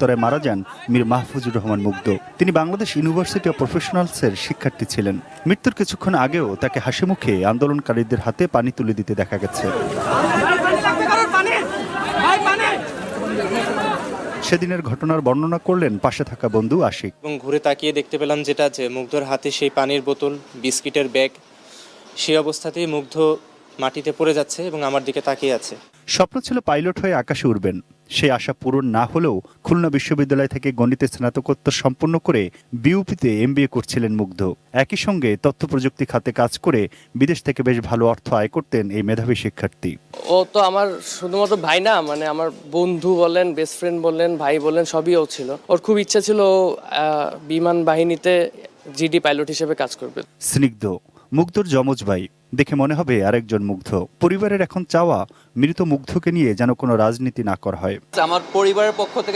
তরে মারা যান মীর মাহফুজুর রহমান মুগ্ধ। তিনি বাংলাদেশ ইউনিভার্সিটি অব প্রফেশনালসের শিক্ষার্থী ছিলেন। মৃত্যুর কিছুক্ষণ আগেও তাকে হাসি মুখে আন্দোলনকারীদের হাতে পানি তুলে দিতে দেখা গেছে। সেদিনের ঘটনার বর্ণনা করলেন পাশে থাকা বন্ধু আশিক। এবং ঘুরে তাকিয়ে দেখতে পেলাম যেটা যে মুগ্ধর হাতে সেই পানির বোতল, বিস্কিটের ব্যাগ, সেই অবস্থাতেই মুগ্ধ মাটিতে পড়ে যাচ্ছে এবং আমার দিকে তাকিয়ে আছে। স্বপ্ন ছিল পাইলট হয়ে আকাশে উড়বেন। সেই আশা পূরণ না হলেও খুলনা বিশ্ববিদ্যালয় থেকে গণিতে স্নাতকোত্তর সম্পন্ন করে বিউপিতে এমবিএ করছিলেন মুগ্ধ। একই সঙ্গে তথ্য প্রযুক্তি খাতে কাজ করে বিদেশ থেকে বেশ ভালো অর্থ আয় করতেন এই মেধাবী শিক্ষার্থী। ও তো আমার শুধুমাত্র ভাই না মানে আমার বন্ধু বলেন বেস্ট ফ্রেন্ড বললেন ভাই বললেন সবই ও ছিল। ওর খুব ইচ্ছা ছিল বিমান বাহিনীতে জিডি পাইলট হিসেবে কাজ করবে। স্নিগ্ধ মুগ্ধর যমজ ভাই দেখে মনে হবে আরেকজন মুগ্ধ। পরিবারের এখন চাওয়া মৃত মুগ্ধকে নিয়ে যেন কোনো রাজনীতি না করা হয়। আমার পরিবারের পক্ষ থেকে